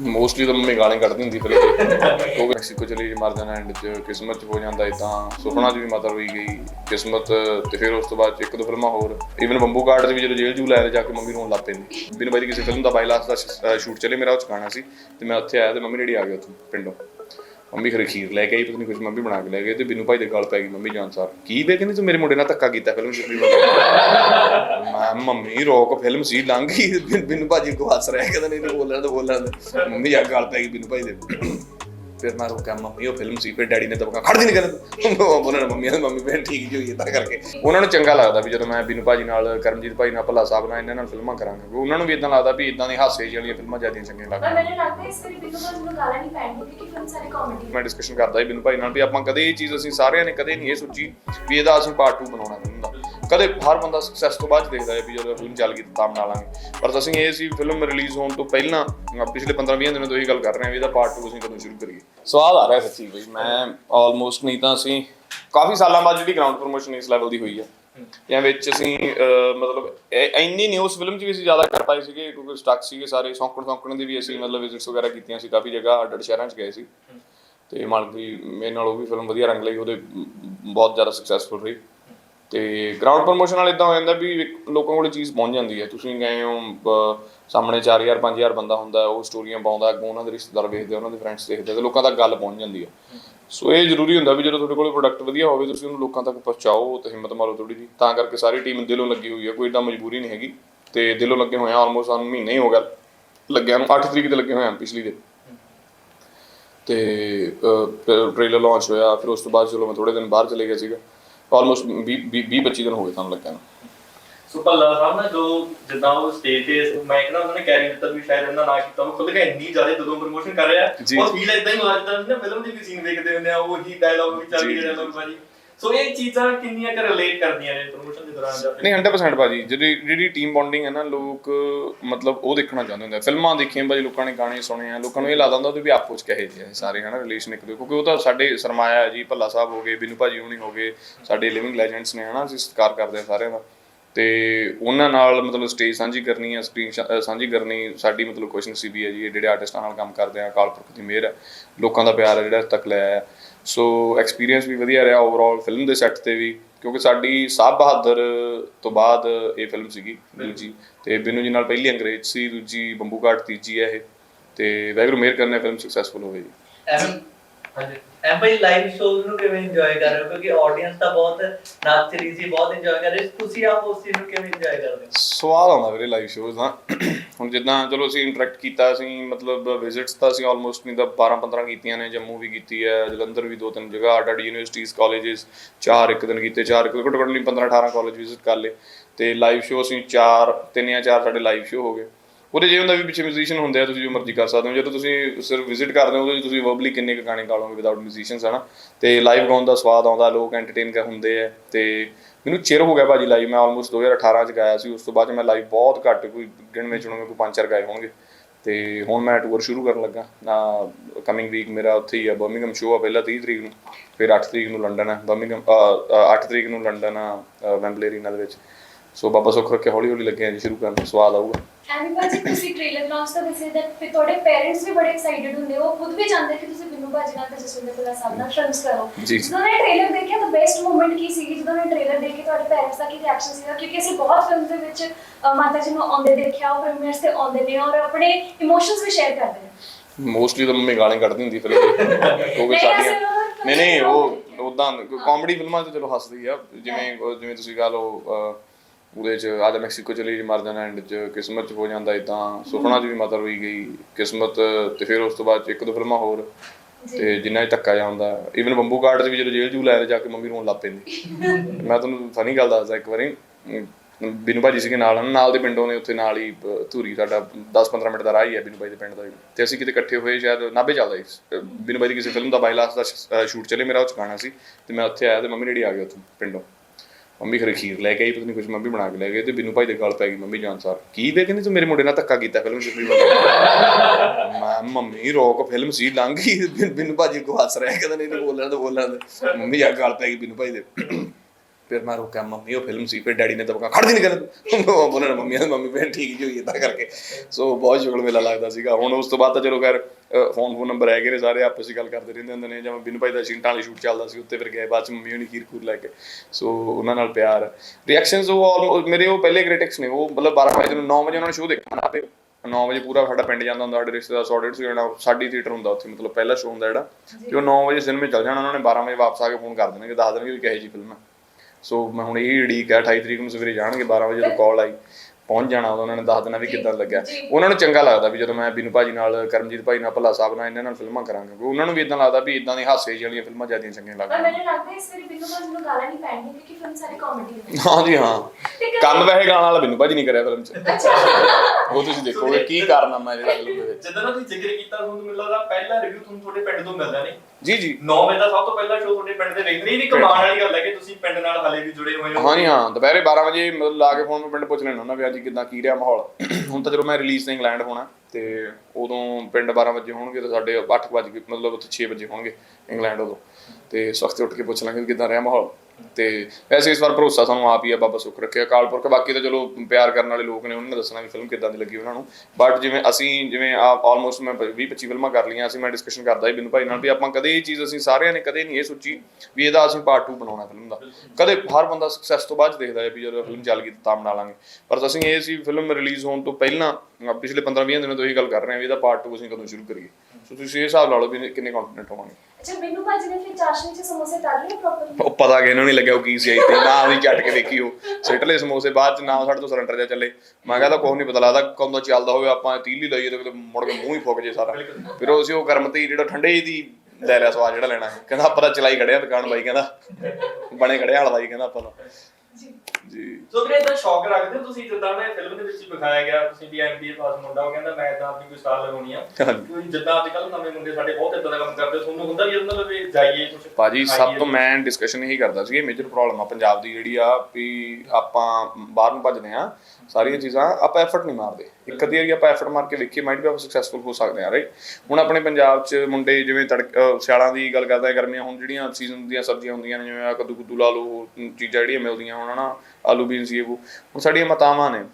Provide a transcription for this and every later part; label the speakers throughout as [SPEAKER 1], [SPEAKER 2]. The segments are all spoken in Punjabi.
[SPEAKER 1] ਮੋਸਟਲੀ ਤਾਂ ਮੰਮੀ ਗਾਲਾਂ ਕੱਢਦੀ ਹੁੰਦੀ ਫਿਲਮ ਦੇ ਕਿਉਂਕਿ ਮੈਕਸੀਕੋ ਚਲੀ ਜੀ ਮਰ ਜਾਣਾ ਐਂਡ ਚ, ਕਿਸਮਤ ਚ ਹੋ ਜਾਂਦਾ ਇਦਾਂ ਸੁਪਨਾ ਚ ਵੀ ਮਦਰ ਹੋਈ ਗਈ, ਕਿਸਮਤ ਤੇ ਫਿਰ ਉਸ ਤੋਂ ਬਾਅਦ ਇੱਕ ਦੋ ਫਿਲਮਾਂ ਹੋਰ। ਇਵਨ ਬੰਬੂ ਕਾਰਡ 'ਚ ਵੀ ਜਦੋਂ ਜੇਲ੍ਹ ਜੂ ਲੈ ਜਾ ਕੇ ਮੰਮੀ ਰੋਣ ਲੱਗ ਪੈਂਦੀ। ਬਿਨ ਬਾਈ ਕਿਸੇ ਫਿਲਮ ਦਾ ਬਾਈਲਾਸ ਦਾ ਸ਼ੂਟ ਚੱਲੇ, ਮੇਰਾ ਉਹ 'ਚ ਗਾਣਾ ਸੀ ਤੇ ਮੈਂ ਉੱਥੇ ਆਇਆ ਤੇ ਮੰਮੀ ਡੈਡੀ ਆ ਗਿਆ ਉੱਥੋਂ, ਪਿੰਡੋਂ। ਮੰਮੀ ਖਰੇ ਖੀਰ ਲੈ ਕੇ ਆਈ, ਪਤਾ ਕੁਝ ਮੰਮੀ ਬਣਾ ਕੇ ਲੈ ਗਏ ਤੇ ਬਿਨੂ ਭਾਈ ਦੇ ਗਲ ਪੈ ਗਈ, ਮੰਮੀ ਜਾਨ ਸਾਰ। ਕੀ ਵੇ ਕਹਿੰਦੀ ਤੂੰ ਮੇਰੇ ਮੁੰਡੇ ਨਾਲ ਧੱਕਾ ਕੀਤਾ ਫਿਲਮ ਚ? ਮੈਂ ਮੰਮੀ ਰੋਕ ਫਿਲਮ ਸੀ, ਲੰਘ ਗਈ। ਬਿਨ- ਬਿਨੂ ਭਾਜੀ ਕੋ ਰਹਿ ਰਿਹਾ ਨਹੀਂ ਬੋਲਣ ਦਾ ਬੋਲਣ ਦਾ। ਮੰਮੀ ਆ ਗਲ ਪੈ ਗਈ ਬਿਨੂ ਭਾਈ ਦੇ। ਫਿਰ ਮੈਂ ਰੋਕਿਆ ਮੰਮੀ ਉਹ ਫਿਲਮ ਸੀ ਫਿਰ ਡੈਡੀ ਨੇ ਦਬਕਾ ਖੜਦੀ ਨਹੀਂ ਕਹਿੰਦਾ ਉਹਨਾਂ ਨੇ ਮੰਮੀ ਮੰਮੀ ਫਿਰ ਠੀਕ ਜੀ ਹੋਈ ਤਾਂ ਕਰਕੇ। ਉਹਨਾਂ ਨੂੰ ਚੰਗਾ ਲੱਗਦਾ ਵੀ ਜਦੋਂ ਮੈਂ ਬਿਨੂ ਭਾਜੀ ਨਾਲ ਕਰਮਜੀਤ ਭਾਈ ਨਾਲ ਭੱਲਾ ਸਾਹਿਬ ਨਾਲ ਇਹਨਾਂ ਨਾਲ ਫਿਲਮਾਂ ਕਰਾਂਗਾ। ਉਹਨਾਂ ਨੂੰ ਵੀ ਇਦਾਂ ਲੱਗਦਾ ਵੀ ਇਦਾਂ ਦੀ ਹਾਸੇ ਵਾਲੀਆਂ ਫਿਲਮਾਂ ਜ਼ਿਆਦਾ ਚੰਗੀਆਂ ਲੱਗਦੀਆਂ।
[SPEAKER 2] ਮੈਨੂੰ ਲੱਗਦਾ ਇਸ ਵਾਰੀ ਬਿੰਦੂ ਬਾਜ ਨੂੰ ਗਾਲਾਂ ਨਹੀਂ ਪੈਣਗੀਆਂ ਕਿਉਂਕਿ ਫਿਲਮ ਸਾਰੀ ਕਾਮੇਡੀ
[SPEAKER 1] ਮੈਂ ਡਿਸਕਸ਼ਨ ਕਰਦਾ ਸੀ ਬਿੰਦੂ ਭਾਈ ਨਾਲ ਵੀ ਆਪਾਂ ਕਦੇ ਇਹ ਚੀਜ਼ ਅਸੀਂ ਸਾਰਿਆਂ ਨੇ ਕਦੇ ਨਹੀਂ ਇਹ ਸੋਚੀ ਵੀ ਇਹਦਾ ਅਸੀਂ ਪਾਰਟ 2 ਬਣਾਉਣਾ ਫਿਲਮ ਦਾ ਕਦੇ ਹਰ ਬੰਦਾ ਸਕਸੈਸ ਤੋਂ ਬਾਅਦ 'ਚ ਦੇਖਦਾ ਹੈ ਵੀ ਜਦੋਂ ਫਿਲਮ ਚੱਲ ਗਈ ਤਾਂ ਬਣਾ ਲਾਂਗੇ। ਪਰ ਅਸੀਂ ਇਹ ਸੀ ਫਿਲਮ ਰਿਲੀਜ਼ ਹੋਣ ਤੋਂ ਪਹਿਲਾਂ ਪਿਛਲੇ 15-20 ਦਿਨਾਂ ਤੋਂ ਇਹੀ ਗੱਲ ਕਰ ਰਹੇ ਹਾਂ ਵੀ ਇਹਦਾ ਪਾਰਟ 2 ਅਸੀਂ ਕਦੋਂ ਸ਼ੁਰੂ ਕਰੀਏ। ਸਵਾਲ ਆ ਰਿਹਾ ਸੱਚੀ ਬਈ, ਮੈਂ ਆਲਮੋਸਟ ਨਹੀਂ ਤਾਂ ਅਸੀਂ ਕਾਫੀ ਸਾਲਾਂ ਬਾਅਦ ਜਿਹੜੀ ਗਰਾਊਂਡ ਪ੍ਰੋਮੋਸ਼ਨ ਇਸ ਲੈਵਲ ਦੀ ਹੋਈ ਹੈ ਜਾਂ ਵਿੱਚ ਅਸੀਂ ਮਤਲਬ ਇੰਨੀ ਨਹੀਂ, ਉਸ ਫਿਲਮ 'ਚ ਵੀ ਅਸੀਂ ਜ਼ਿਆਦਾ ਕਰ ਪਾਏ ਸੀਗੇ, ਕਿਉਂਕਿ ਸਟਕ ਸੀਗੇ ਸਾਰੇ, ਸੌਂਕਣ ਸੌਂਕਣ ਦੀ ਵੀ ਅਸੀਂ ਮਤਲਬ ਵਿਜ਼ਿਟਸ ਵਗੈਰਾ ਕੀਤੀਆਂ ਸੀ, ਕਾਫੀ ਜਗ੍ਹਾ ਅੱਡ ਅੱਡ ਸ਼ਹਿਰਾਂ 'ਚ ਗਏ ਸੀ। ਤੇ ਮਤਲਬ ਕਿ ਮੇਰੇ ਨਾਲ ਉਹ ਵੀ ਫਿਲਮ ਵਧੀਆ ਰੰਗ ਲਈ, ਉਹਦੇ ਬਹੁਤ ਜ਼ਿਆਦਾ ਸਕਸੈਸਫੁਲ ਰਹੀ। ਤੇ ਗਰਾਊਂਡ ਪ੍ਰੋਮੋਸ਼ਨ ਨਾਲ ਇਦਾਂ ਹੋ ਜਾਂਦਾ ਵੀ ਇੱਕ ਲੋਕਾਂ ਕੋਲ ਚੀਜ਼ ਪਹੁੰਚ ਜਾਂਦੀ ਹੈ। ਤੁਸੀਂ ਗਏ ਹੋ ਅਹ, ਸਾਹਮਣੇ 4000 5000 ਬੰਦਾ ਹੁੰਦਾ ਉਹ ਸਟੋਰੀਆਂ ਪਾਉਂਦਾ ਅੱਗੋਂ ਉਹਨਾਂ ਦੇ ਰਿਸ਼ਤੇਦਾਰ ਵੇਖਦੇ ਆ, ਉਹਨਾਂ ਦੇ ਫਰੈਂਡਸ ਦੇਖਦੇ ਆ ਤੇ ਲੋਕਾਂ ਤੱਕ ਗੱਲ ਪਹੁੰਚ ਜਾਂਦੀ ਹੈ। ਸੋ ਇਹ ਜ਼ਰੂਰੀ ਹੁੰਦਾ ਵੀ ਜਦੋਂ ਤੁਹਾਡੇ ਕੋਲ ਪ੍ਰੋਡਕਟ ਵਧੀਆ ਹੋਵੇ ਤੁਸੀਂ ਉਹਨੂੰ ਲੋਕਾਂ ਤੱਕ ਪਹੁੰਚਾਓ ਤੇ ਹਿੰਮਤ ਮਾਰੋ ਥੋੜੀ ਜੀ ਤਾਂ ਕਰਕੇ ਸਾਰੀ ਟੀਮ ਦਿਲੋਂ ਲੱਗੀ ਹੋਈ ਹੈ ਕੋਈ ਏਦਾਂ ਮਜਬੂਰੀ ਨਹੀਂ ਹੈਗੀ ਤੇ ਦਿਲੋਂ ਲੱਗੇ ਹੋਏ ਆ ਆਲਮੋਸਟ ਸਾਨੂੰ ਮਹੀਨਾ ਹੀ ਹੋ ਗਿਆ। ਲੱਗਿਆ ਨੂੰ 8 ਤਰੀਕ ਤੇ ਲੱਗੇ ਹੋਏ ਆ ਪਿਛਲੀ ਦੇ। ਤੇ ਟ੍ਰੇਲਰ ਲਾਂਚ ਹੋਇਆ ਫਿਰ ਉਸ ਤੋਂ ਬਾਅਦ ਚਲੋ ਮੈਂ ਥੋੜੇ ਦਿਨ ਬਾਹਰ ਚਲੇ ਗਿਆ ਸੀਗਾ। ਆਲਮੋਸਟ 20 20 25 ਦਿਨ ਹੋ ਗਏ ਸਾਨੂੰ ਲੱਗਿਆ ਨੂੰ
[SPEAKER 3] ਸੋ ਭੱਲਾ ਸਾਹਿਬ ਨਾ ਜੋ ਜਿੱਦਾਂ ਉਹ ਸਟੇਜ ਤੇ ਮੈਂ ਕਹਿੰਦਾ ਉਹਨਾਂ ਨੇ ਕੈਰੀ ਦਿੱਤਾ ਵੀ ਸ਼ਾਇਦ ਇਹਨਾਂ ਨਾ ਕੀਤਾ ਉਹ ਖੁਦ ਕਾ ਇੰਨੀ ਜ਼ਿਆਦਾ ਜਦੋਂ ਪ੍ਰਮੋਸ਼ਨ ਕਰ ਰਿਹਾ। ਉਹ ਫੀਲ ਇਦਾਂ ਹੀ ਲੱਗਦਾ ਨਾ ਫਿਲਮ ਦੀ ਵੀ ਸੀਨ ਵੇਖਦੇ ਹੁੰਦੇ ਆ ਉਹੀ ਡਾਇਲੌਗ ਵੀ ਚੱਲ ਰਹੀ ਡਾਇਲੌਗ ਭਾਜੀ ਸੋ ਇਹ ਚੀਜ਼ਾਂ ਕਿੰਨੀਆਂ ਕਰ ਰਿਲੇਟ ਕਰਦੀਆਂ ਨੇ ਪ੍ਰਮੋਸ਼ਨ ਦੇ ਦੌਰਾਨ ਜਾਂ ਫਿਰ
[SPEAKER 1] ਨਹੀਂ 100% ਭਾਜੀ। ਜਿਹੜੀ ਜਿਹੜੀ ਟੀਮ ਬੌਂਡਿੰਗ ਹੈ ਨਾ ਲੋਕ ਮਤਲਬ ਉਹ ਦੇਖਣਾ ਚਾਹੁੰਦੇ ਹੁੰਦੇ ਆ। ਫਿਲਮਾਂ ਦੇਖੀਆਂ ਭਾਜੀ ਲੋਕਾਂ ਨੇ ਗਾਣੇ ਸੁਣੇ ਆ ਲੋਕਾਂ ਨੂੰ ਇਹ ਲੱਗਦਾ ਹੁੰਦਾ ਵੀ ਆਪੋ ਚ ਕਹੇ ਇਹ ਸਾਰੇ ਹਨਾ ਰਿਲੇਸ਼ਨ ਇੱਕ ਦੂਜੇ ਕਿਉਂਕਿ ਉਹ ਤਾਂ ਸਾਡੇ ਸਰਮਾਇਆ ਹੈ ਜੀ ਭੱਲਾ ਸਾਹਿਬ ਹੋ ਗਏ ਬਿਨੂ ਭਾਜੀ ਹੋਣੀ ਹੋ ਗਏ ਸਾਡੇ ਲਿਵਿੰਗ ਲੈਜੈਂਡਸ ਨੇ ਹਨਾ ਅਸੀਂ ਸਤਿਕਾਰ ਕਰਦੇ ਆ ਸਾਰਿਆਂ ਦਾ। ਤੇ ਉਹਨਾਂ ਨਾਲ ਮਤਲਬ ਸਟੇਜ ਸਾਂਝੀ ਕਰਨੀ ਹੈ ਸਕਰੀਨ ਸਾਂਝੀ ਕਰਨੀ ਸਾਡੀ ਮਤਲਬ ਕੁਐਸਚਨ ਨਸੀਬੀ ਹੈ ਜੀ। ਇਹ ਜਿਹੜੇ ਆਰਟਿਸਟਾਂ ਨਾਲ ਕੰਮ ਕਰਦੇ ਆ ਅਕਾਲ ਪੁਰਖ ਦੀ ਮਿਹਰ ਹੈ। ਲੋਕਾਂ ਦਾ ਪਿਆਰ ਹੈ ਜਿਹੜਾ ਤੱਕ ਲਿਆ ਹੈ ਸੋ ਐਕਸਪੀਰੀਅੰਸ ਵੀ ਵਧੀਆ ਰਿਹਾ ਓਵਰਆਲ ਫਿਲਮ ਦੇ ਸੈੱਟ ਤੇ ਵੀ, ਕਿਉਂਕਿ ਸਾਡੀ ਸਾਹਿਬ ਬਹਾਦਰ ਤੋਂ ਬਾਅਦ ਇਹ ਫਿਲਮ ਸੀਗੀ ਦੂਜੀ ਤੇ ਬਿਨੂ ਜੀ ਨਾਲ ਪਹਿਲੀ ਅੰਗਰੇਜ਼ ਸੀ, ਦੂਜੀ ਬੰਬੂ ਘਾਟ, ਤੀਜੀ ਹੈ ਇਹ। ਤੇ ਵੈਗਰੂ ਮਿਹਰ ਕਰਨੇ ਫਿਲਮ ਸਕਸੈਸਫੁਲ ਹੋਵੇ ਜੀ।
[SPEAKER 4] ਐਮ ਐਮ ਭਾਈ ਲਾਈਵ ਸ਼ੋਜ਼ ਨੂੰ ਕਿਵੇਂ ਇੰਜੋਏ ਕਰ ਰਹੇ ਹੋ? ਕਿਉਂਕਿ ਆਡੀਅנס ਤਾਂ ਬਹੁਤ ਨੱਚ ਰਹੀ ਸੀ ਬਹੁਤ ਇੰਜੋਏ ਕਰ ਰਹੀ ਤੁਸੀਂ ਆਪ ਉਸ ਚੀਜ਼ ਨੂੰ ਕਿਵੇਂ ਇੰਜੋਏ ਕਰਦੇ ਹੋ?
[SPEAKER 1] ਸਵਾਦ ਆਉਂਦਾ ਵੀਰੇ ਲਾਈਵ ਸ਼ੋਜ਼ ਦਾ। ਹੁਣ ਜਿੱਦਾਂ ਚਲੋ ਅਸੀਂ ਇੰਟਰੈਕਟ ਕੀਤਾ, ਅਸੀਂ ਮਤਲਬ ਵਿਜ਼ਿਟਸ ਤਾਂ ਅਸੀਂ ਆਲਮੋਸਟ ਨਹੀਂ ਤਾਂ 12 15 ਕੀਤੀਆਂ ਨੇ, ਜੰਮੂ ਵੀ ਕੀਤੀ ਹੈ, ਜਲੰਧਰ ਵੀ ਦੋ ਤਿੰਨ ਜਗ੍ਹਾ, ਅੱਡ ਅੱਡ ਯੂਨੀਵਰਸਿਟੀਜ਼ ਕਾਲਜਸ ਚਾਰ ਇੱਕ ਦਿਨ ਕੀਤੇ, ਚਾਰ ਘੱਟੋ ਘੱਟ ਨਹੀਂ 15 18 ਕਾਲਜ ਵਿਜ਼ਿਟ ਕਰ ਲਏ। ਤੇ ਲਾਈਵ ਸ਼ੋਅ ਅਸੀਂ ਚਾਰ, ਤਿੰਨ ਜਾਂ ਚਾਰ ਸਾਡੇ ਲਾਈਵ ਸ਼ੋ ਹੋ ਗਏ। ਉਹਦੇ ਜੇ ਹੁੰਦਾ ਵੀ ਪਿੱਛੇ ਮਿਊਜ਼ੀਸ਼ੀਅਨ ਹੁੰਦੇ ਆ, ਤੁਸੀਂ ਜੋ ਮਰਜ਼ੀ ਕਰ ਸਕਦੇ ਹੋ। ਜਦੋਂ ਤੁਸੀਂ ਸਿਰਫ ਵਿਜ਼ਿਟ ਕਰਦੇ ਹੋ ਉਹਦੇ 'ਚ ਤੁਸੀਂ ਵਰਬਲੀ ਕਿੰਨੇ ਕੁ ਗਾਣੇ ਗਾ ਲਓਗੇ ਵਿਦਆਊਟ ਮਿਊਜ਼ੀਸ਼ੀਅਨਸ ਹਨਾ? ਤੇ ਲਾਈਵ ਗਾਉਣ ਦਾ ਸਵਾਦ ਆਉਂਦਾ, ਲੋਕ ਐਂਟਰਟੇਨ ਕਰ ਹੁੰਦੇ ਆ। ਤੇ ਮੈਨੂੰ ਚਿਰ ਹੋ ਗਿਆ ਭਾਜੀ ਲਾਈਵ ਮੈਂ ਆਲਮੋਸਟ 2018 ਚ ਗਾਇਆ ਸੀ, ਉਸ ਤੋਂ ਬਾਅਦ ਮੈਂ ਲਾਈਵ ਬਹੁਤ ਘੱਟ, ਕੋਈ ਗਿਣਵੇਂ ਚੁਣਵੇਂ, ਕੋਈ ਪੰਜ ਚਾਰ ਗਾਏ ਹੋਣਗੇ। ਤੇ ਹੁਣ ਮੈਂ ਟੂਰ ਸ਼ੁਰੂ ਕਰਨ ਲੱਗਾ। ਨਾ ਕਮਿੰਗ ਵੀਕ ਮੇਰਾ ਉੱਥੇ ਹੀ ਆ ਬਰਮਿੰਗਮ ਸ਼ੋਅ ਆ ਪਹਿਲਾਂ 30 ਤਰੀਕ ਨੂੰ, ਫਿਰ 8 ਤਰੀਕ ਨੂੰ ਲੰਡਨ ਆ। ਬਰਮਿੰਗਮ 8 ਤਰੀਕ ਨੂੰ ਲੰਡਨ ਆ ਵੈਂਬਲੇਰੀਨਾ ਦੇ ਵਿੱਚ। ਸੋ ਬਾਬਾ ਸੁੱਖ ਰੱਖੇ ਹੌਲੀ ਹੌਲੀ ਲੱਗੇ ਆ ਜੀ ਸ਼ੁਰੂ ਕਰਨ ਸਵਾਦ ਆਊਗਾ।
[SPEAKER 2] ਐਮੀ ਬਾਜੀ ਤੁਸੀਂ ਟ੍ਰੇਲਰ ਲਾਂਚ ਤਾਂ ਦੱਸਿਆ that ਫਿਰ ਤੁਹਾਡੇ ਪੇਰੈਂਟਸ ਵੀ ਬੜੇ ਐਕਸਾਈਟਡ ਹੁੰਦੇ ਉਹ ਖੁਦ ਵੀ ਚਾਹੁੰਦੇ ਕਿ ਤੁਸੀਂ ਬਿੰਨੂ ਬਾਜੀ ਨਾਲ ਤੇ ਜਸਵਿੰਦਰ ਸਾਹਿਬ ਨਾਲ ਫਿਲਮਸ ਕਰੋ।
[SPEAKER 1] ਜੀ।
[SPEAKER 2] ਜਦੋਂ ਨੇ ਟ੍ਰੇਲਰ ਦੇਖਿਆ ਤਾਂ ਬੈਸਟ ਮੂਮੈਂਟ ਕੀ ਸੀਗੀ? ਜਦੋਂ ਨੇ ਟ੍ਰੇਲਰ ਦੇਖ ਕੇ ਤੁਹਾਡੇ ਪੇਰੈਂਟਸ ਦਾ ਕੀ ਰਿਐਕਸ਼ਨ ਸੀਗਾ? ਕਿਉਂਕਿ ਅਸੀਂ ਬਹੁਤ ਫਿਲਮ ਦੇ ਵਿੱਚ ਅ, ਮਾਤਾ ਜੀ ਨੂੰ ਆਉਂਦੇ ਦੇਖਿਆ ਉਹ ਪ੍ਰੀਮੀਅਰਸ ਤੇ ਆਉਂਦੇ ਨੇ ਔਰ ਆਪਣੇ ਇਮੋਸ਼ਨਸ ਵੀ ਸ਼ੇਅਰ ਕਰਦੇ ਨੇ।
[SPEAKER 1] ਮੋਸਟਲੀ ਤਾਂ ਮੰਮੀ ਗਾਲਾਂ ਕੱਢਦੀ ਹੁੰਦੀ ਫਿਲਮ ਦੇ ਕਿਉਂਕਿ
[SPEAKER 2] ਨਹੀਂ,
[SPEAKER 1] ਸਾਡੀਆਂ।
[SPEAKER 2] ਅਸੀਂ ਉਹ
[SPEAKER 1] ਨਹੀਂ ਨਹੀਂ ਉਹ ਉਦਾਂ ਕਾਮੇਡੀ ਫਿਲਮਾਂ 'ਚ ਚਲੋ ਹੱਸਦੀ ਆ। ਜਿਵੇਂ ਜਿਵੇਂ ਤੁਸੀਂ ਕਹ ਲਓ ਅਹ, ਉਹਦੇ 'ਚ ਆਦਾ ਮੈਕਸੀਕੋ ਚਲੀ ਜੀ ਮਰ ਜਾਣਾ ਐਂਡ 'ਚ ਕਿਸਮਤ 'ਚ ਹੋ ਜਾਂਦਾ ਇਦਾਂ ਸੁਪਨਾ 'ਚ ਵੀ ਮਦਰ ਹੋਈ ਗਈ ਕਿਸਮਤ ਤੇ ਫਿਰ ਉਸ ਤੋਂ ਬਾਅਦ ਇੱਕ ਦੋ ਫਿਲਮਾਂ ਹੋਰ ਤੇ ਜਿੰਨਾ 'ਚ ਧੱਕਾ ਜਾਂਦਾ ਇਵਨ ਬੰਬੂ ਕਾਰਡ 'ਚ ਵੀ ਜਦੋਂ ਜੇਲ੍ਹ ਜੂ ਲੈ ਜਾ ਕੇ ਮੰਮੀ ਰੋਣ ਲੱਗ ਪੈਂਦੀ। ਮੈਂ ਤੁਹਾਨੂੰ ਫਨੀ ਗੱਲ ਦੱਸਦਾ ਇੱਕ ਵਾਰੀ ਬਿਨੂ ਭਾਜੀ ਸੀਗੇ ਨਾਲ ਹਨਾ, ਨਾਲ ਦੇ ਪਿੰਡੋਂ ਨੇ ਉੱਥੇ ਨਾਲ ਹੀ ਧੂਰੀ ਸਾਡਾ 10-15 ਮਿੰਟ ਦਾ ਰਾਹ ਹੀ ਹੈ ਬਿਨੂ ਭਾਈ ਦੇ ਪਿੰਡ ਦਾ। ਤੇ ਅਸੀਂ ਕਿਤੇ ਇਕੱਠੇ ਹੋਏ ਸ਼ਾਇਦ ਨਾਭੇ ਚੱਲਦਾ ਬਿਨੂ ਭਾਈ ਦੀ ਕਿਸੇ ਫਿਲਮ ਦਾ ਬਾਈਲਾਸ ਦਾ ਸ਼ੂਟ ਚੱਲੇ ਮੇਰਾ ਉਹ 'ਚ ਗਾਣਾ ਸੀ ਤੇ ਮੈਂ ਉੱਥੇ ਆਇਆ ਤੇ ਮੰਮੀ ਡੈਡੀ ਆ ਗਏ ਉੱਥੋਂ ਪਿੰਡੋਂ। ਮੰਮੀ ਖਰੇ ਖੀਰ ਲੈ ਕੇ ਆਈ, ਪਤਾ ਨਹੀਂ ਕੁਝ ਮੰਮੀ ਬਣਾ ਕੇ ਲੈ ਗਏ ਤੇ ਬਿਨੂ ਭਾਈ ਦੇ ਗਲ ਪੈ ਗਈ, ਮੰਮੀ ਜਾਨ ਸਾਰ। ਕੀ ਦੇ ਕਹਿੰਦੀ, ਤੂੰ ਮੇਰੇ ਮੁੰਡੇ ਨਾਲ ਧੱਕਾ ਕੀਤਾ ਫਿਲਮ 'ਚ ਵੀ ਮੈਂ ਮੰਮੀ, ਰੋਕ ਫਿਲਮ ਸੀ, ਲੰਘ ਗਈ। ਬਿਨ- ਭਾਜੀ ਕੋ ਹੱਸ ਰਿਹਾ ਕਹਿੰਦਾ ਨਹੀਂ, ਤੂੰ ਬੋਲਣ ਦਾ ਬੋਲਣ ਦਾ ਮੰਮੀ ਆ ਗਲ ਪੈ ਗਈ ਬਿਨੂ ਭਾਈ ਦੇ। ਫਿਰ ਮੈਂ ਰੋਕਿਆ ਮੰਮੀ ਉਹ ਫਿਲਮ ਸੀ ਫਿਰ ਡੈਡੀ ਨੇ ਦਬਕਾ ਖੜ ਨਹੀਂ ਕਰ ਉਹ ਬੋਲਣਾ ਮੰਮੀ ਆ ਮੰਮੀ ਭੈਣ ਠੀਕ ਜੀ ਹੋਈ ਇਦਾਂ ਕਰਕੇ। ਸੋ ਬਹੁਤ ਸ਼ੁਗਲ ਮੇਲਾ ਲੱਗਦਾ ਸੀਗਾ। ਹੁਣ ਉਸ ਤੋਂ ਬਾਅਦ ਤਾਂ ਚਲੋ ਖੈਰ ਫੋਨ ਫੋਨ ਨੰਬਰ ਹੈਗੇ ਨੇ ਸਾਰੇ ਆਪਸ ਵਿੱਚ ਗੱਲ ਕਰਦੇ ਰਹਿੰਦੇ ਹੁੰਦੇ ਨੇ ਜਿਵੇਂ ਬਿਨ ਭਾਈ ਦਾ ਸ਼ਿੰਟਾਂ ਵਾਲੀ ਸ਼ੂਟ ਚੱਲਦਾ ਸੀ ਉੱਤੇ ਫਿਰ ਗਏ ਬਾਅਦ ਚ ਮੰਮੀ ਹੋਣੀ ਖੀਰ ਖੂਰ ਲੈ ਕੇ। ਸੋ ਉਹਨਾਂ ਨਾਲ ਪਿਆਰ। ਰਿਐਕਸ਼ਨਸ ਉਹ ਮੇਰੇ ਉਹ ਪਹਿਲੇ ਕ੍ਰਿਟਿਕਸ ਨੇ ਉਹ ਮਤਲਬ 12 ਵਜੇ ਨੂੰ 9 ਵਜੇ ਉਹਨਾਂ ਨੇ ਸ਼ੋਅ ਦੇਖਣਾ ਤੇ 9 ਵਜੇ ਪੂਰਾ ਸਾਡਾ ਪਿੰਡ ਜਾਂਦਾ ਹੁੰਦਾ ਸਾਡੇ ਰਿਸ਼ਤੇਦਾਰ 100 150 ਜਣਾ ਸਾਡੀ ਥੀਏਟਰ ਹੁੰਦਾ ਉੱਥੇ ਮਤਲਬ ਪਹਿਲਾ ਸ਼ੋਅ ਹੁੰਦਾ ਜਿਹੜਾ। ਤੇ ਉਹ 9 ਵਜੇ ਸਿਨੇਮੇ ਚੱਲ ਜਾਣਾ ਉਹਨਾਂ ਨੇ 12 ਵਜੇ ਵਾਪਸ ਆ ਕੇ ਫੋਨ ਕਰ ਦੇਣਗੇ ਦੱਸ ਦੇਣਗੇ ਵੀ ਕਿਹੋ ਜੀ ਫਿਲਮ ਹੈ ਸੋ ਮੈਂ ਹੁਣ ਇਹ ਉਡੀਕ ਹੈ 28 ਤਰੀਕ ਨੂੰ ਸਵੇਰੇ ਜਾਣਗੇ 12 ਵਜੇ ਜਦੋਂ ਕਾਲ ਆਈ। ਪਹੁੰਚ ਜਾਣਾ ਉਹਨਾਂ ਨੇ ਦੱਸ ਦੇਣਾ ਵੀ ਕਿੱਦਾਂ ਲੱਗਿਆ। ਉਹਨਾਂ ਨੂੰ ਚੰਗਾ ਲੱਗਦਾ ਵੀ ਜਦੋਂ ਮੈਂ ਬਿਨੂ ਭਾਜੀ ਨਾਲ ਕਰਮਜੀਤ ਭਾਈ ਨਾਲ ਭੱਲਾ ਸਾਹਿਬ ਨਾਲ ਇਹਨਾਂ ਨਾਲ ਫਿਲਮਾਂ ਕਰਾਂਗਾ ਕਿਉਂਕਿ ਉਹਨਾਂ ਨੂੰ ਵੀ ਇਦਾਂ ਲੱਗਦਾ ਵੀ ਇਦਾਂ ਦੀ ਹਾਸੇ ਵਾਲੀਆਂ ਫਿਲਮਾਂ ਜ਼ਿਆਦਾ ਚੰਗੀਆਂ
[SPEAKER 2] ਪਰ
[SPEAKER 1] ਲੱਗਦੀਆਂ
[SPEAKER 2] ਮੈਨੂੰ ਲੱਗਦਾ ਇਸ ਵਾਰੀ ਬਿੰਦੂ ਭਾਜੀ ਨੂੰ ਗਾਲਾਂ ਨਹੀਂ ਪੈਣਗੀਆਂ ਕਿਉਂਕਿ ਫਿਲਮ ਸਾਰੀ ਕਾਮੇਡੀ ਹੈ।
[SPEAKER 1] ਹਾਂ ਜੀ ਹਾਂ। ਕੰਮ ਵੈਸੇ ਗਾਣ ਵਾਲਾ ਬਿਨੂ ਭਾਜੀ ਨਹੀਂ ਕਰਿਆ ਫਿਲਮ 'ਚ।
[SPEAKER 2] ਅੱਛਾ।
[SPEAKER 1] ਉਹ ਤੁਸੀਂ ਦੇਖੋਗੇ ਕੀ ਕਾਰਨਾਮਾ ਹੈ ਜਿਹੜਾ ਫਿਲਮ ਦੇ ਵਿੱਚ।
[SPEAKER 3] ਜਿੱਦਾਂ ਨਾ ਤੁਸੀਂ ਜ਼ਿਕਰ ਕੀਤਾ ਤੁਹਾਨੂੰ ਮੈਨੂੰ ਲੱਗਦਾ ਪਹਿਲਾ ਰਿਵਿਊ ਤੁਹਾਨੂੰ ਤੁਹਾਡੇ ਪਿੰਡ ਤੋਂ ਮਿਲਦਾ ਨਹੀਂ।
[SPEAKER 1] ਜੀ ਜੀ।
[SPEAKER 3] 9 ਵਜੇ ਦਾ ਸਭ ਤੋਂ ਪਹਿਲਾ ਸ਼ੋਅ ਤੁਹਾਡੇ ਪਿੰਡ ਦੇ ਵੇਖਦੇ ਨਹੀਂ ਕਮਾਲ ਵਾਲੀ ਗੱਲ ਹੈ ਕਿ ਤੁਸੀਂ ਪਿੰਡ ਨਾਲ ਹਾਲੇ ਵੀ ਜੁੜੇ ਹੋਏ ਹੋ।
[SPEAKER 1] ਹਾਂ ਜੀ ਹਾਂ। ਦੁਪਹਿਰੇ 12 ਵਜੇ ਮਤਲਬ ਲਾ ਕੇ ਫੋਨ ਮੈਂ ਪਿੰਡ ਪੁੱਛ ਲੈਣਾ ਵੀ ਅੱਜ ਕਿਦਾਂ ਕੀ ਰਿਹਾ ਮਾਹੌਲ। ਹੁਣ ਤਾਂ ਚਲੋ ਮੈਂ ਰਿਲੀਜ਼ ਤੇ ਇੰਗਲੈਂਡ ਹੋਣਾ, ਤੇ ਉਦੋਂ ਪਿੰਡ 12 ਵਜੇ ਹੋਣਗੇ ਤੇ ਸਾਡੇ 8 ਵਜੇ ਮਤਲਬ ਉੱਥੇ 6 ਵਜੇ ਹੋਣਗੇ ਇੰਗਲੈਂਡ ਉਦੋਂ। ਤੇ ਸਵਖਤੇ ਉੱਠ ਕੇ ਪੁੱਛ ਲਾਂਗੇ ਵੀ ਕਿਦਾਂ ਰਿਹਾ ਮਾਹੌਲ। ਤੇ ਵੈਸੇ ਇਸ ਵਾਰ ਭਰੋਸਾ ਸਾਨੂੰ ਆਪ ਹੀ ਆ, ਬਾਬਾ ਸੁੱਖ ਰੱਖਿਆ ਅਕਾਲ ਪੁਰਖ ਬਾਕੀ ਤਾਂ ਚਲੋ ਪਿਆਰ ਕਰਨ ਵਾਲੇ ਲੋਕ ਨੇ, ਉਹਨਾਂ ਨੇ ਦੱਸਣਾ ਵੀ ਫਿਲਮ ਕਿੱਦਾਂ ਦੀ ਲੱਗੀ ਉਹਨਾਂ ਨੂੰ। ਬਟ ਜਿਵੇਂ ਅਸੀਂ, ਜਿਵੇਂ ਆਲਮੋਸਟ ਮੈਂ 20 25 ਫਿਲਮਾਂ ਕਰ ਲਈਆਂ, ਅਸੀਂ ਮੈਂ ਡਿਸਕਸ਼ਨ ਕਰਦਾ ਸੀ ਬਿੰਦੂ ਭਾਈ ਨਾਲ ਵੀ ਆਪਾਂ ਕਦੇ ਇਹ ਚੀਜ਼ ਅਸੀਂ ਸਾਰਿਆਂ ਨੇ ਕਦੇ ਨਹੀਂ ਇਹ ਸੋਚੀ ਵੀ ਇਹਦਾ ਅਸੀਂ ਪਾਰਟ 2 ਬਣਾਉਣਾ ਫਿਲਮ ਦਾ। ਕਦੇ ਹਰ ਬੰਦਾ ਸਕਸੈਸ ਤੋਂ ਬਾਅਦ ਦੇਖਦਾ ਹੈ ਵੀ ਜਦੋਂ ਫਿਲਮ ਚੱਲ ਗਈ ਤਾਂ ਬਣਾ ਲਾਂਗੇ। ਪਰ ਅਸੀਂ ਇਹ ਸੀ ਫਿਲਮ ਰਿਲੀਜ਼ ਹੋਣ ਤੋਂ ਪਹਿਲਾਂ ਪਿਛਲੇ 15-20 ਦਿਨਾਂ ਤੋਂ ਇਹੀ ਗੱਲ ਕਰ ਰਹੇ ਹਾਂ ਵੀ ਇਹਦਾ ਪਾਰਟ 2 ਅਸੀਂ ਕਦੋਂ ਸ਼ੁਰੂ ਕਰੀਏ। ਸੋ ਤੁਸੀਂ ਇਹ ਹਿਸਾਬ ਲਾ ਲਓ ਵੀ ਕਿੰਨੇ ਕੰਫੀਡੈਂਟ ਹੋਵਾਂਗੇ।
[SPEAKER 2] ਅੱਛਾ ਬਿੰਦੂ ਭਾਜੀ ਨੇ ਫਿਰ ਚਾਸ਼ਨੀ ਚ ਸਮੋਸੇ ਤਲ ਲਏ ਪ੍ਰੋਪਰਲੀ
[SPEAKER 1] ਉਹ ਪਤਾ ਕਿ ਇਹਨਾਂ ਨੂੰ ਨਹੀਂ ਲੱਗਿਆ ਉਹ ਕੀ ਸੀ ਇੱਥੇ ਨਾ ਅਸੀਂ ਚੱਟ ਕੇ ਵੇਖੀ ਉਹ। ਸਿੱਟ ਲਏ ਸਮੋਸੇ ਬਾਅਦ ਚ ਨਾ ਸਾਡੇ ਤੋਂ ਸਿਲੰਡਰ ਜਾ ਚੱਲੇ। ਮੈਂ ਕਹਿੰਦਾ ਕੁਛ ਨਹੀਂ ਪਤਾ ਲੱਗਦਾ ਕਦੋਂ ਚੱਲਦਾ ਹੋਵੇ ਆਪਾਂ ਤੀਲੀ ਲਾਈਏ ਤੇ ਕਿਤੇ ਮੁੜ ਕੇ ਮੂੰਹ ਹੀ ਫੁੱਕ ਜੇ ਸਾਰਾ। ਫਿਰ ਉਹ ਅਸੀਂ ਉਹ ਗਰਮ ਤੇ ਜਿਹੜਾ ਠੰਡੇ ਦੀ ਲੈ ਲਿਆ ਸਵਾਦ ਜਿਹੜਾ ਲੈਣਾ। ਹੈ ਕਹਿੰਦਾ ਆਪਾਂ ਤਾਂ ਚਲਾਈ ਖੜਿਆ ਦੁਕਾਨ ਬਾਈ ਕਹਿੰਦਾ। ਬਣੇ ਖੜਿਆ ਹਲਵਾਈ ਕਹਿੰਦਾ ਆਪਾਂ ਤਾਂ।
[SPEAKER 2] ਜੀ।
[SPEAKER 1] ਜੀ
[SPEAKER 3] ਸੋ ਵੀਰੇ ਇਦਾਂ ਸ਼ੌਕ ਰੱਖਦੇ ਹੋ ਤੁਸੀਂ? ਜਿੱਦਾਂ ਨੇ ਫਿਲਮ ਦੇ ਵਿੱਚ ਹੀ ਦਿਖਾਇਆ ਗਿਆ ਤੁਸੀਂ ਵੀ ਐਮਬੀਏ ਪਾਸ ਮੁੰਡਾ ਉਹ ਕਹਿੰਦਾ ਮੈਂ ਤਾਂ ਆਪਣੀ ਕੋਈ ਸਟਾਰ ਲਗਾਉਣੀ ਆ। ਕੋਈ ਜਿੱਦਾਂ ਅੱਜ ਕੱਲ ਨਵੇਂ ਮੁੰਡੇ ਸਾਡੇ ਬਹੁਤ ਇਦਾਂ ਦਾ ਕੰਮ ਕਰਦੇ ਤੁਹਾਨੂੰ ਹੁੰਦਾ ਵੀ ਉਹਨਾਂ ਵੀ ਜਾਈਏ ਕੁਝ
[SPEAKER 1] ਭਾਜੀ ਸਭ ਤੋਂ ਮੈਂ ਡਿਸਕਸ਼ਨ ਇਹੀ ਕਰਦਾ ਸੀ ਇਹ ਮੇਜਰ ਪ੍ਰੋਬਲਮ ਆ ਪੰਜਾਬ ਦੀ ਜਿਹੜੀ ਆ ਵੀ ਆਪਾਂ ਬਾਹਰ ਨੂੰ ਭੱਜਦੇ ਆ ਸਾਰੀਆਂ ਚੀਜ਼ਾਂ ਆਪਾਂ ਐਫਰਟ ਨਹੀਂ ਮਾਰਦੇ। ਇੱਕ ਅੱਧੀ ਵਾਰੀ ਆਪਾਂ ਐਫਰਟ ਮਾਰ ਕੇ ਵੇਖੀਏ ਮਾਈਟ ਵੀ ਆਪਾਂ ਸਕਸੈਸਫੁਲ ਹੋ ਸਕਦੇ ਆ ਰਾਈਟ ਹੁਣ ਆਪਣੇ ਪੰਜਾਬ 'ਚ ਮੁੰਡੇ ਜਿਵੇਂ ਤੜਕ ਸਿਆਲਾਂ ਦੀ ਗੱਲ ਕਰਦਾ ਗਰਮੀਆਂ ਹੁਣ ਜਿਹੜੀਆਂ ਸੀਜ਼ਨ ਦੀਆਂ ਸਬਜ਼ੀਆਂ ਹੁੰਦੀਆਂ ਨੇ ਜਿਵੇਂ ਆਹ ਕੱਦੂ ਕੁੱਦੂ ਲਾ ਲਓ ਚੀਜ਼ਾਂ ਜਿਹੜੀਆਂ ਮਿਲਦੀਆਂ ਹੁਣ ਹਨਾ? ਆਲੂ ਬੀਨਸ ਇਹ ਉਹ ਹੁਣ ਸਾਡੀਆਂ ਮਾਤਾਵਾਂ ਨੇ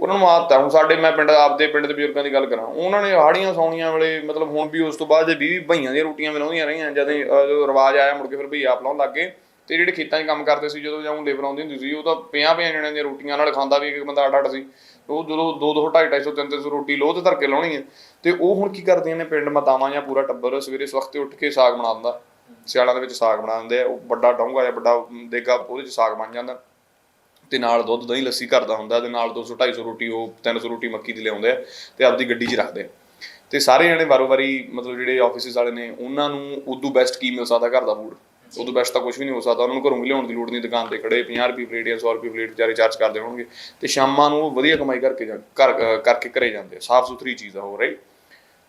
[SPEAKER 1] ਉਹਨਾਂ ਨੂੰ ਆਦਤ ਹੈ ਹੁਣ ਸਾਡੇ ਮੈਂ ਪਿੰਡ ਆਪਦੇ ਪਿੰਡ ਦੇ ਬਜ਼ੁਰਗਾਂ ਦੀ ਗੱਲ ਕਰਾਂ। ਉਹਨਾਂ ਨੇ ਹਾੜੀਆਂ ਸੌਣੀਆਂ ਵੇਲੇ ਮਤਲਬ ਹੁਣ ਵੀ ਉਸ ਤੋਂ ਬਾਅਦ ਜੇ 20 ਭਈਆਂ ਦੀਆਂ ਰੋਟੀਆਂ ਬਣਾਉਂਦੀਆਂ ਰਹੀਆਂ। ਜਦੋਂ ਅਹ, ਰਿਵਾਜ ਆਇਆ ਮੁੜ ਕੇ ਫਿਰ ਭਈਆ ਆਪ ਲਾਉਣ ਲੱਗ ਗਏ। ਤੇ ਜਿਹੜੇ ਖੇਤਾਂ 'ਚ ਕੰਮ ਕਰਦੇ ਸੀ ਜਦੋਂ ਜਾਂ ਲੇਬਰ ਆਉਂਦੀ ਹੁੰਦੀ ਸੀ ਉਹ ਤਾਂ ਪਿਆਂ ਪਿਆਂ ਜਣਿਆਂ ਦੀਆਂ ਰੋਟੀਆਂ ਨਾਲ ਖਾਂਦਾ ਵੀ ਇੱਕ ਬੰਦਾ ਅੱਡ ਅੱਡ ਸੀ। ਉਹ ਜਦੋਂ 2 2 250 250 300 ਰੋਟੀ ਲੋਹ ਤੇ ਧਰ ਕੇ ਲਾਉਣੀ ਹੈ ਤੇ ਉਹ ਹੁਣ ਕੀ ਕਰਦੀਆਂ ਨੇ ਪਿੰਡ ਮਾਤਾਵਾਂ ਜਾਂ ਪੂਰਾ ਟੱਬਰ ਸਵੇਰੇ ਸਵਖਤੇ ਉੱਠ ਕੇ ਸਾਗ ਬਣਾ ਦਿੰਦਾ। ਸਿਆਲਾਂ ਦੇ ਵਿੱਚ ਸਾਗ ਬਣਾ ਦਿੰਦੇ ਆ। ਉਹ ਵੱਡਾ ਡੋਂਗਾ ਜਾਂ ਵੱਡਾ ਦੇਗਾ ਉਹਦੇ 'ਚ ਸਾਗ ਬਣ ਜਾਂਦਾ। ਤੇ ਨਾਲ ਦੁੱਧ ਦਹੀਂ ਲੱਸੀ ਘਰ ਦਾ ਹੁੰਦਾ ਤੇ ਨਾਲ 200 250 ਰੋਟੀ ਉਹ 300 ਰੋਟੀ ਮੱਕੀ ਦੀ ਲਿਆਉਂਦੇ ਆ ਤੇ ਆਪਦੀ ਗੱਡੀ 'ਚ ਰੱਖਦੇ ਆ। ਤੇ ਸਾਰੇ ਜਣੇ ਵਾਰੋ ਵਾਰੀ ਮਤਲਬ ਜਿਹੜੇ ਆਫਿਸਿਸ ਵਾਲੇ ਨੇ ਉਹਨਾਂ ਨੂੰ ਉਦੋਂ ਬੈਸਟ ਕੀ ਮਿਲ ਸਕਦਾ ਘਰ ਦਾ ਫੂਡ ਉਦੋਂ ਬੈਸਟ ਤਾਂ ਕੁਝ ਵੀ ਨਹੀਂ ਹੋ ਸਕਦਾ ਉਹਨਾਂ ਨੂੰ ਘਰੋਂ ਵੀ ਲਿਆਉਣ ਦੀ ਲੋੜ ਨਹੀਂ ਦੁਕਾਨ ਤੇ ਖੜੇ 50 ਰੁਪਏ ਪਲੇਟ ਜਾਂ 100 ਰੁਪਏ ਪਲੇਟ ਵਿਚਾਰੇ ਚਾਰਜ ਕਰਦੇ ਹੋਣਗੇ। ਤੇ ਸ਼ਾਮਾਂ ਨੂੰ ਉਹ ਵਧੀਆ ਕਮਾਈ ਕਰਕੇ ਜਾ ਘਰ ਕਰਕੇ ਘਰੇ ਜਾਂਦੇ ਆ ਸਾਫ਼ ਸੁਥਰੀ ਚੀਜ਼ ਆ ਉਹ ਰਾਈਟ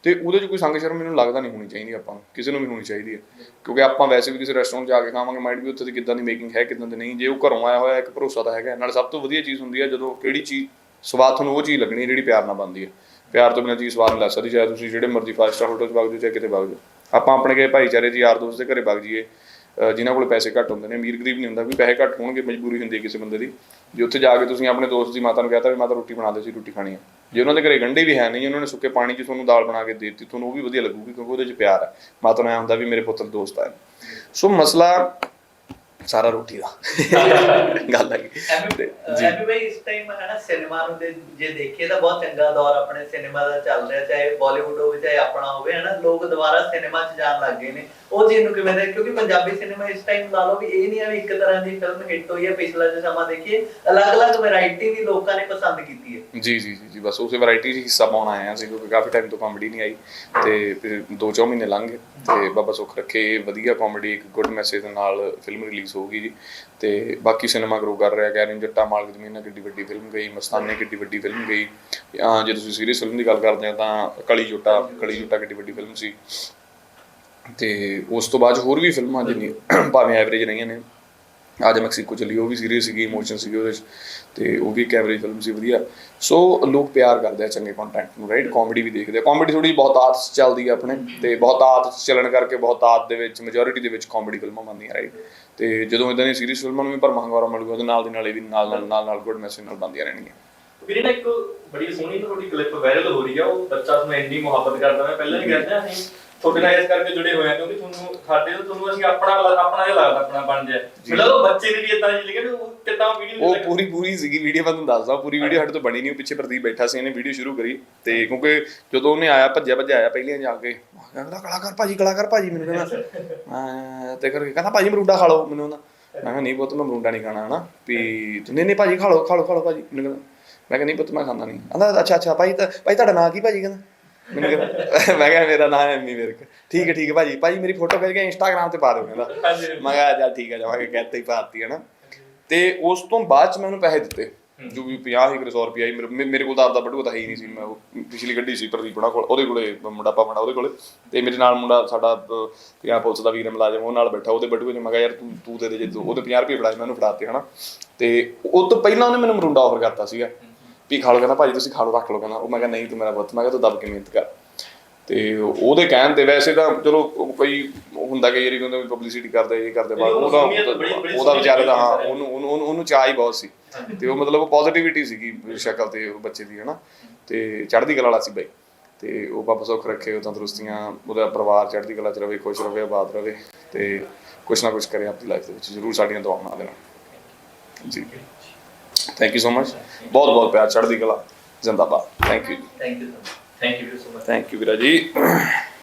[SPEAKER 1] ਤੇ ਉਹਦੇ 'ਚ ਕੋਈ ਸੰਗ ਸ਼ਰਮ ਮੈਨੂੰ ਲੱਗਦਾ ਨਹੀਂ ਹੋਣੀ ਚਾਹੀਦੀ ਆਪਾਂ ਨੂੰ, ਕਿਸੇ ਨੂੰ ਵੀ ਹੋਣੀ ਚਾਹੀਦੀ ਹੈ। ਕਿਉਂਕਿ ਆਪਾਂ ਵੈਸੇ ਵੀ ਕਿਸੇ ਰੈਸਟੋਰੈਂਟ 'ਚ ਜਾ ਕੇ ਖਾਵਾਂਗੇ ਮਾਈਟ ਵੀ ਉੱਥੇ ਦੀ ਕਿੱਦਾਂ ਦੀ ਮੇਕਿੰਗ ਹੈ, ਕਿੱਦਾਂ ਦੀ ਨਹੀਂ। ਜੇ ਉਹ ਘਰੋਂ ਆਇਆ ਹੋਇਆ, ਇੱਕ ਭਰੋਸਾ ਤਾਂ ਹੈਗਾ। ਨਾਲ ਸਭ ਤੋਂ ਵਧੀਆ ਚੀਜ਼ ਹੁੰਦੀ ਹੈ, ਜਦੋਂ ਕਿਹੜੀ ਚੀਜ਼, ਸਵਾਦ ਤੁਹਾਨੂੰ ਉਹ ਚੀਜ਼ ਲੱਗਣੀ ਜਿਹੜੀ ਪਿਆਰ ਨਾਲ ਬਣਦੀ ਹੈ। ਪਿਆਰ ਤੋਂ ਬਿਨਾਂ ਚੀਜ਼ ਸਵਾਦ ਨਹੀਂ ਲੱਗ ਸਕਦੀ, ਚਾਹੇ ਤੁਸੀਂ ਜਿਹੜੇ ਮਰਜ਼ੀ ਫਾਈਵ ਸਟਾਰ ਹੋਟਲ 'ਚ ਵਗ ਜਾਓ, ਚਾਹੇ ਕਿਤੇ ਵਗ ਜਾਓ। ਆਪਾਂ ਆਪਣੇ ਕੇ ਭਾਈਚਾਰੇ 'ਚ ਯਾਰ ਦੋਸਤ ਦੇ ਘਰੇ ਵਗ ਜਾਈਏ ਜਿਨ੍ਹਾਂ ਕੋਲ ਪੈਸੇ ਘੱਟ ਹੁੰਦੇ ਨੇ, ਅਮੀਰ ਗਰੀਬ ਨਹੀਂ ਹੁੰਦਾ ਵੀ ਪੈਸੇ ਘੱਟ ਹੋਣਗੇ, ਮਜਬੂਰੀ ਹੁੰਦੀ ਹੈ ਕਿਸੇ ਬੰਦੇ ਦੀ। ਜੇ ਉੱਥੇ ਜਾ ਕੇ ਤੁਸੀਂ ਆਪਣੇ ਦੋਸਤ ਦੀ ਮਾਤਾ ਨੂੰ ਕਹਤਾ ਵੀ ਮਾਤਾ ਰੋਟੀ ਬਣਾ ਦੇ ਸੀ ਰੋਟੀ ਖਾਣੀ ਹੈ। ਜੇ ਉਹਨਾਂ ਦੇ ਘਰੇ ਗੰਢੇ ਵੀ ਹੈ ਨਹੀਂ, ਉਹਨਾਂ ਨੇ ਸੁੱਕੇ ਪਾਣੀ 'ਚ ਤੁਹਾਨੂੰ ਦਾਲ ਬਣਾ ਕੇ ਦੇ ਦਿੱਤੀ, ਤੁਹਾਨੂੰ ਉਹ ਵੀ ਵਧੀਆ ਲੱਗੂਗੀ ਕਿਉਂਕਿ ਉਹਦੇ 'ਚ ਪਿਆਰ ਹੈ। ਮਾਤਾ ਨੂੰ ਐਂ ਹੁੰਦਾ ਵੀ ਮੇਰੇ ਪੁੱਤਰ ਦੋਸਤ ਹੈ ਸੋ ਮਸਲਾ ਸਾਰਾ ਰੋਟੀ ਦਾ। ਗੱਲ ਹੈ
[SPEAKER 4] ਐਮੀ ਭਾਈ ਇਸ ਟਾਈਮ ਹੈ ਨਾ ਸਿਨੇਮਾ ਨੂੰ ਜੇ ਦੇਖੀਏ ਤਾਂ ਬਹੁਤ ਚੰਗਾ ਦੌਰ ਆਪਣੇ ਸਿਨੇਮਾ ਦਾ ਚੱਲ ਰਿਹਾ ਚਾਹੇ ਬਾਲੀਵੁੱਡ ਹੋਵੇ ਚਾਹੇ ਆਪਣਾ ਹੋਵੇ ਹੈ ਨਾ? ਲੋਕ ਦੁਬਾਰਾ ਸਿਨੇਮਾ 'ਚ ਜਾਣ ਲੱਗ ਗਏ ਨੇ। ਉਹ ਚੀਜ਼ ਨੂੰ ਕਿਵੇਂ ਦੇ ਕਿਉਂਕਿ ਪੰਜਾਬੀ ਸਿਨੇਮਾ ਇਸ ਟਾਈਮ ਲਾ ਲਓ ਵੀ ਇਹ ਨਹੀਂ ਆ ਵੀ ਇੱਕ ਤਰ੍ਹਾਂ ਦੀ ਫਿਲਮ ਹਿੱਟ ਹੋਈ ਹੈ ਪਿਛਲਾ ਜੇ ਸਮਾਂ ਦੇਖੀਏ ਅਲੱਗ-ਅਲੱਗ ਵੈਰਾਈਟੀ ਵੀ ਲੋਕਾਂ ਨੇ ਪਸੰਦ ਕੀਤੀ ਹੈ।
[SPEAKER 1] ਜੀ ਜੀ ਜੀ ਬਸ ਉਸੇ ਵੈਰਾਈਟੀ 'ਚ ਹਿੱਸਾ ਪਾਉਣ ਆਏ ਅਸੀਂ ਕਿਉਂਕਿ ਕਾਫੀ ਟਾਈਮ ਤੋਂ ਕਾਮੇਡੀ ਨਹੀਂ ਆਈ। ਤੇ ਫਿਰ ਦੋ ਚੌ ਮਹੀਨੇ ਲੰਘ ਗਏ। ਤੇ ਬਾਬਾ ਸੁੱਖ ਰੱਖੇ ਵਧੀਆ ਕਾਮੇਡੀ ਇੱਕ ਗੁੱਡ ਮੈਸੇਜ ਨਾਲ ਫਿਲਮ ਰਿਲੀਜ਼ ਹੋਊਗੀ ਜੀ। ਤੇ ਬਾਕੀ ਸਿਨੇਮਾ ਗਰੋ ਕਰ ਰਿਹਾ ਗੈਰਨ ਜੱਟਾ, ਮਾਲਕ ਜ਼ਮੀਨਾਂ ਕਿੱਡੀ ਵੱਡੀ ਫਿਲਮ ਗਈ, ਮਸਤਾਨੇ ਕਿੱਡੀ ਵੱਡੀ ਫਿਲਮ ਗਈ। ਅਹ ਜੇ ਤੁਸੀਂ ਸੀਰੀਅਸ ਫਿਲਮ ਦੀ ਗੱਲ ਕਰਦੇ ਆ, ਤਾਂ ਕਲੀ ਜੋਟਾ ਕਲੀ ਜੋਟਾ ਕਿੱਡੀ ਵੱਡੀ ਫਿਲਮ ਸੀ। ਤੇ ਉਸ ਤੋਂ ਬਾਅਦ ਹੋਰ ਵੀ ਫਿਲਮਾਂ ਜਿੰਨੀ ਭਾਵੇਂ ਐਵਰੇਜ ਰਹੀਆਂ ਨੇ। ਅੱਜ ਮੈਕਸੀਕੋ ਚੱਲੀ ਉਹ ਵੀ ਸੀਰੀਅਸ ਸੀਗੀ ਇਮੋਸ਼ਨ ਸੀਗੇ ਉਹਦੇ 'ਚ ਤੇ ਉਹ ਵੀ ਕੈਮਰੇਜ ਫਿਲਮ ਸੀ ਵਧੀਆ। ਸੋ ਲੋਕ ਪਿਆਰ ਕਰਦੇ ਆ ਚੰਗੇ ਕੰਟੈਂਟ ਨੂੰ ਰਾਈਟ ਕਾਮੇਡੀ ਵੀ ਦੇਖਦੇ ਆ। ਕਾਮੇਡੀ ਥੋੜੀ ਬਹੁਤ 'ਚ ਚੱਲਦੀ ਆ ਆਪਣੇ ਤੇ ਬਹੁਤ 'ਚ ਚੱਲਣ ਕਰਕੇ ਬਹੁਤ ਆਤ ਦੇ ਵਿੱਚ ਮੈਜੋਰਿਟੀ ਦੇ ਵਿੱਚ ਕਾਮੇਡੀ ਫਿਲਮਾਂ ਬਣਦੀਆਂ ਰਾਈਟ ਤੇ ਜਦੋਂ ਇਦਾਂ ਦੀ ਸੀਰੀਅਸ ਫਿਲਮਾਂ ਨੂੰ ਵੀ ਪਰ ਮੰਗਵਾਰਾ ਮਿਲੂਗਾ ਉਹਦੇ ਨਾਲ ਦੀ ਨਾਲ ਇਹ ਵੀ ਨਾਲ ਨਾਲ ਨਾਲ ਨਾਲ ਗੁੱਡ ਮੈਸੇਜ ਨਾਲ ਬਣਦੀਆਂ ਰਹਿਣਗੀਆਂ।
[SPEAKER 3] ਵੀਰੇ ਨਾ ਇੱਕ ਬੜੀ ਸੋਹਣੀ ਤੁਹਾਡੀ ਕਲਿੱਪ ਵਾਇਰਲ ਹੋ ਰਹੀ ਆ ਉਹ ਬੱਚਾ ਤੁਹਾਨੂੰ ਇੰਨੀ ਮੁਹੱਬਤ ਕਰਦਾ ਮੈਂ ਪਹਿਲਾਂ ਵੀ ਕਹਿੰਦਾ ਅਸੀਂ ਤੁਹਾਡੇ ਨਾਲ ਇਸ ਕਰਕੇ ਜੁੜੇ ਹੋਏ ਆ ਕਿਉਂਕਿ ਤੁਹਾਨੂੰ ਸਾਡੇ ਤੋਂ ਤੁਹਾਨੂੰ ਅਸੀਂ ਆਪਣਾ ਆਪਣਾ ਜਿਹਾ ਲੱਗਦਾ ਆਪਣਾ ਬਣ ਜਿਆ ਮਤਲਬ ਉਹ ਬੱਚੇ ਨੇ ਵੀ ਇਦਾਂ ਜੀ ਲਿਖਿਆ ਵੀ ਉਹ ਕਿੱਦਾਂ ਵੀਡੀਓ
[SPEAKER 1] ਉਹ ਪੂਰੀ ਪੂਰੀ ਸੀਗੀ ਵੀਡੀਓ ਮੈਂ ਤੁਹਾਨੂੰ ਦੱਸਦਾ ਪੂਰੀ ਵੀਡੀਓ ਸਾਡੇ ਤੋਂ ਬਣੀ ਨਹੀਂ ਪਿੱਛੇ ਪ੍ਰਦੀਪ ਬੈਠਾ ਸੀ ਇਹਨੇ ਵੀਡੀਓ ਸ਼ੁਰੂ ਕਰੀ। ਤੇ ਕਿਉਂਕਿ ਜਦੋਂ ਉਹਨੇ ਆਇਆ ਭੱਜਿਆ ਭੱਜਿਆ ਆਇਆ ਪਹਿਲੀਆਂ ਜਾ ਕੇ ਕਹਿੰਦਾ ਕਲਾਕਾਰ ਭਾਜੀ ਕਲਾਕਾਰ ਭਾਜੀ ਮੈਨੂੰ ਕਹਿੰਦਾ। ਮੈਂ ਤੇ ਕਰਕੇ ਕਹਿੰਦਾ ਭਾਜੀ ਮਰੂੰਡਾ ਖਾ ਲਓ ਮੈਨੂੰ ਕਹਿੰਦਾ। ਮੈਂ ਕਿਹਾ ਨਹੀਂ ਪੁੱਤ ਮੈਂ ਮਰੂੰਡਾ ਨਹੀਂ ਖਾਣਾ ਹਨਾ? ਵੀ ਤੂੰ ਨਹੀਂ ਨਹੀਂ ਭਾਜੀ ਖਾ ਲਓ ਖਾ ਲਓ ਖਾ ਲਓ ਭਾਜੀ ਮੈਨੂੰ ਕਹਿੰਦਾ। ਮੈਂ ਕਿਹਾ ਨਹੀਂ ਪੁੱਤ ਮੈਂ ਖਾਂਦਾ ਨਹੀਂ। ਕਹਿੰਦਾ ਅੱਛਾ ਅੱਛਾ ਭਾਈ ਤਾਂ ਭਾਈ ਤੁਹਾਡਾ ਨਾਂ ਕੀ ਭਾਜੀ? ਕਹਿੰਦਾ। ਮੈਨੂੰ ਕਹਿੰਦਾ ਮੈਂ ਕਿਹਾ ਮੇਰਾ ਨਾਮ ਹੈ ਐਮੀ ਵਿਰਕ। ਠੀਕ ਹੈ ਠੀਕ ਹੈ ਭਾਜੀ। ਭਾਜੀ ਮੇਰੀ ਫੋਟੋ ਖਿੱਚ ਕੇ ਇੰਸਟਾਗ੍ਰam ਤੇ ਪਾ ਦਿਓ ਕਹਿੰਦਾ। ਮੈਂ ਕਿਹਾ ਚੱਲ ਠੀਕ ਹੈ ਜਾਵਾਂਗੇ ਕਹਿੰਦੇ ਹੀ ਪਾਤੀ ਹੈ ਨਾ। ਤੇ ਉਸ ਤੋਂ ਬਾਅਦ ਚ ਮੈਂ ਉਹਨੂੰ ਪੈਸੇ ਦਿੱਤੇ। ਜੋ ਵੀ 50 ਇੱਕ ਸੌ ਰੁਪਿਆ ਹੀ ਮੇਰੇ ਮੇ- ਮੇਰੇ ਕੋਲ ਤਾਂ ਆਪਦਾ ਬਟੂਆ ਤਾਂ ਹੈ ਹੀ ਨਹੀਂ ਸੀ। ਮੈਂ ਉਹ ਪਿਛਲੀ ਗੱਡੀ ਸੀ ਪ੍ਰਦੀਪ ਉਹਨਾਂ ਕੋਲ ਉਹਦੇ ਕੋਲੇ ਮੁੰਡਾ ਪਾ ਮੁੰਡਾ ਉਹਦੇ ਕੋਲੇ। ਤੇ ਮੇਰੇ ਨਾਲ ਮੁੰਡਾ ਸਾਡਾ ਅਹ, ਪੰਜਾਬ ਪੁਲਿਸ ਦਾ ਵੀਰ ਮੁਲਾਜ਼ਮ ਉਹ ਨਾਲ ਬੈਠਾ ਉਹਦੇ ਬਟੂਏ 'ਚ। ਮੈਂ ਕਿਹਾ ਯਾਰ ਤੂੰ ਤੂੰ ਦੇ ਦੇ ਜੇ ਤੂੰ- ਉਹਦੇ 50 ਰੁਪਏ ਫੜਾਏ ਮੈਂ ਉਹਨੂੰ ਫੜਾਤੇ ਹਨਾ ਤੇ ਉਹ ਤੋਂ ਪਹਿਲਾਂ ਉਹਨੇ ਮੈਨੂੰ ਮਰੁੰਡਾ ਆਫਰ ਕਰਤਾ ਸੀਗਾ। ਵੀ ਖਾ ਲਓ ਕਹਿੰਦਾ ਭਾਜੀ ਤੁਸੀਂ ਖਾ ਲਓ ਰੱਖ ਲਓ ਕਹਿੰਦਾ। ਉਹ ਮੈਂ ਕਿਹਾ ਨਹੀਂ ਤੂੰ ਮੇਰਾ ਪੁੱਤ। ਮੈਂ ਕਿਹਾ ਤੂੰ ਦੱਬ ਕੇ ਮਿਹਨਤ ਕਰ। ਤੇ ਉਹਦੇ ਕਹਿਣ ਤੇ ਵੈਸੇ ਤਾਂ ਚਲੋ ਉਹ ਕੋਈ ਹੁੰਦਾ ਕਿ ਯਾਰੀ ਕਹਿੰਦੇ ਪਬਲਿਸਿਟੀ ਕਰਦੇ ਇਹ ਕਰਦੇ ਬਾਅਦ
[SPEAKER 3] ਉਹ
[SPEAKER 1] ਉਹਦਾ ਉਹਦਾ ਵਿਚਾਰੇ ਦਾ ਹਾਂ ਉਹਨੂੰ ਉਹਨੂੰ ਉਹਨੂੰ- ਉਹਨੂੰ ਚਾਹ ਹੀ ਬਹੁਤ ਸੀ। ਤੇ ਉਹ ਮਤਲਬ ਪੋਜ਼ਿਟਿਵਿਟੀ ਸੀਗੀ ਸ਼ਕਲ ਤੇ ਉਹ ਬੱਚੇ ਦੀ ਹਨਾ? ਤੇ ਚੜ੍ਹਦੀ ਕਲਾ ਵਾਲਾ ਸੀ ਬਾਈ। ਤੇ ਉਹ ਬਾਬਾ ਸੁੱਖ ਰੱਖੇ ਉਹ ਤੰਦਰੁਸਤੀਆਂ ਉਹਦਾ ਪਰਿਵਾਰ ਚੜ੍ਹਦੀ ਕਲਾ ਚ ਰਵੇ ਖੁਸ਼ ਰਵੇ ਆਬਾਦ ਰਵੇ ਤੇ ਕੁਛ ਨਾ ਕੁਛ ਕਰੇ ਆਪਣੀ ਲਾਈਫ ਦੇ ਵਿੱਚ। ਜ਼ਰੂਰ ਸਾਡੀਆਂ ਦੁਆਵਾਂ ਨਾਲ। ਦੇਣਾ ਜੀ। ਥੈਂਕ ਯੂ ਸੋ ਮਚ ਬਹੁਤ ਬਹੁਤ ਪਿਆਰ ਚੜ੍ਹਦੀ ਕਲਾ। ਜ਼ਿੰਦਾਬਾਦ। Thank you
[SPEAKER 4] thank you
[SPEAKER 3] thank you so much
[SPEAKER 1] thank you ਵੀਰਾ ਜੀ।